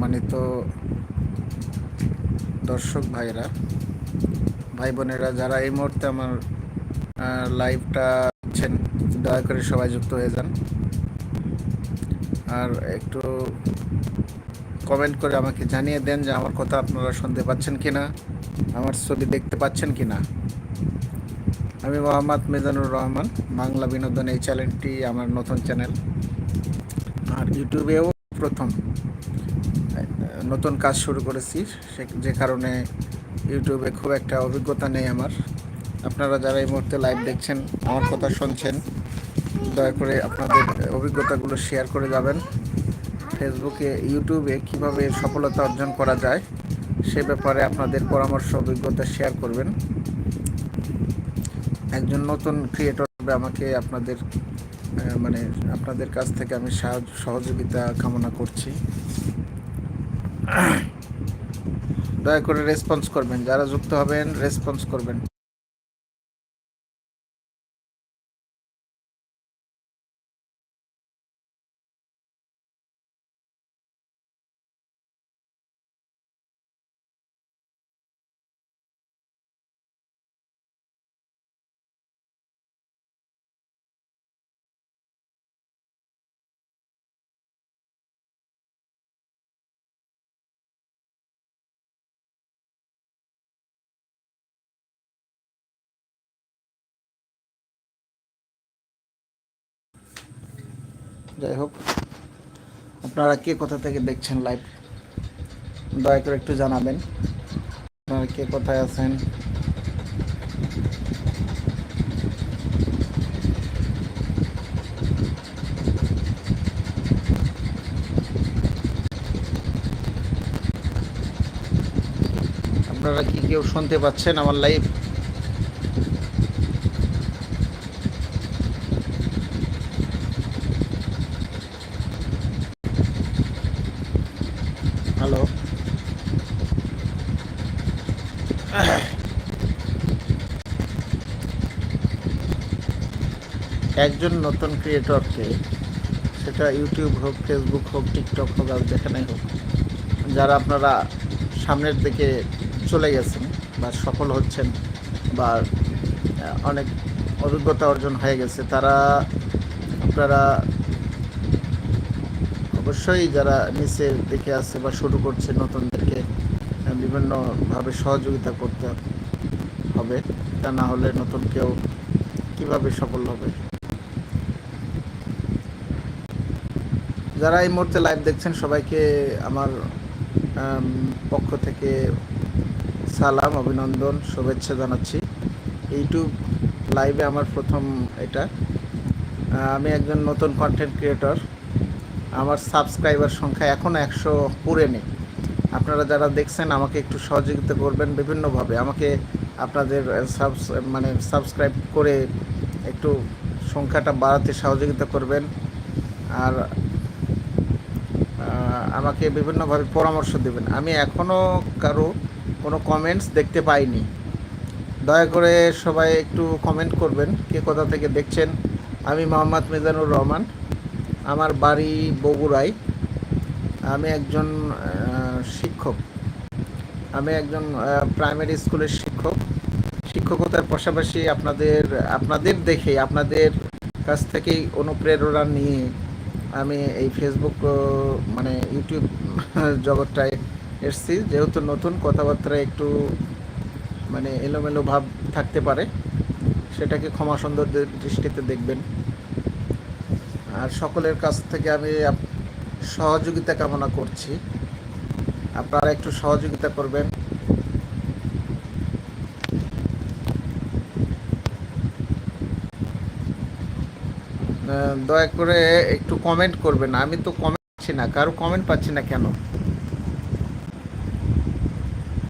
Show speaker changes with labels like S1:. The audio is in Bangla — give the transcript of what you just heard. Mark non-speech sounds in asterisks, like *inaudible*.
S1: সম্মানিত দর্শক ভাইরা ভাই বোনেরা, যারা এই মুহূর্তে আমার লাইভটা দেখছেন, দয়া করে সবাই যুক্ত হয়ে যান। আর একটু কমেন্ট করে আমাকে জানিয়ে দেন যে আমার কথা আপনারা শুনতে পাচ্ছেন কি না আমার ছবি দেখতে পাচ্ছেন কি না আমি মোহাম্মদ মিজানুর রহমান, বাংলা বিনোদন এই চ্যানেলটি আমার নতুন চ্যানেল আর ইউটিউবেও প্রথম। নতুন কাজ শুরু করেছি যে কারণে ইউটিউবে খুব একটা অভিজ্ঞতা নেই আমার। আপনারা যারা এই মুহূর্তে লাইভ দেখছেন, আমার কথা শুনছেন, দয়া করে আপনাদের অভিজ্ঞতাগুলো শেয়ার করে যাবেন। ফেসবুকে ইউটিউবে কীভাবে সফলতা অর্জন করা যায়, সে ব্যাপারে আপনাদের পরামর্শ, অভিজ্ঞতা শেয়ার করবেন। একজন নতুন ক্রিয়েটর আমাকে আপনাদের মানে আপনাদের কাছ থেকে আমি সাহায্য, সহযোগিতা কামনা করছি। দয়া করে রেসপন্স করবেন যারা যুক্ত হবেন রেসপন্স করবেন। যাই হোক, আপনারা কে কোথা থেকে দেখছেন লাইভ দয়া করে একটু জানাবেন। আপনারা কে কোথায় আছেন? আপনারা কি কেউ শুনতে পাচ্ছেন আমার লাইভ হ্যালো একজন নতুন ক্রিয়েটরকে সেটা ইউটিউব হোক ফেসবুক হোক টিকটক হোক, আর যেখানে হোক, যারা আপনারা সামনের দিকে চলে গেছেন বা সফল হচ্ছেন বা অনেক অভিজ্ঞতা অর্জন হয়ে গেছে, তারা আপনারা অবশ্যই যারা নিচের দিকে আছে বা শুরু করছে নতুনদেরকে বিভিন্নভাবে সহযোগিতা করতে হবে। তা না হলে নতুন কেউ কীভাবে সফল হবে? যারা এই মুহূর্তে লাইভ দেখছেন, সবাইকে আমার পক্ষ থেকে সালাম, অভিনন্দন, শুভেচ্ছা জানাচ্ছি। ইউটিউব লাইভে আমার প্রথম এটা। আমি একজন নতুন কন্টেন্ট ক্রিয়েটর আমার সাবস্ক্রাইবার সংখ্যা এখনও একশো পুরে নেই। আপনারা যারা দেখছেন, আমাকে একটু সহযোগিতা করবেন বিভিন্নভাবে। আমাকে আপনাদের সাবস মানে সাবস্ক্রাইব করে একটু সংখ্যাটা বাড়াতে সহযোগিতা করবেন। আর আমাকে বিভিন্নভাবে পরামর্শ দেবেন। আমি এখনও কারও কোনো কমেন্টস দেখতে পাইনি। দয়া করে সবাই একটু কমেন্ট করবেন, কে কোথা থেকে দেখছেন। আমি মোহাম্মদ মিজানুর রহমান। আমার বাড়ি বগুড়ায়। আমি একজন শিক্ষক। আমি একজন প্রাইমারি স্কুলের শিক্ষক। শিক্ষকতার পাশাপাশি আপনাদের আপনাদের দেখে, আপনাদের কাছ থেকেই অনুপ্রেরণা নিয়ে আমি এই ফেসবুক মানে ইউটিউব *laughs* জগৎটায় এসছি। যেহেতু নতুন কথাবার্তা একটু মানে এলোমেলো ভাব থাকতে পারে, সেটাকে ক্ষমা সুন্দর দৃষ্টিতে দেখবেন। আর সকলের কাছ থেকে আমি সহযোগিতা কামনা করছি। আপনারা একটু সহযোগিতা করবেন। দয়া করে একটু কমেন্ট করবেন। আমি তো কমেন্ট পাচ্ছি না। কারও কমেন্ট পাচ্ছি না কেন?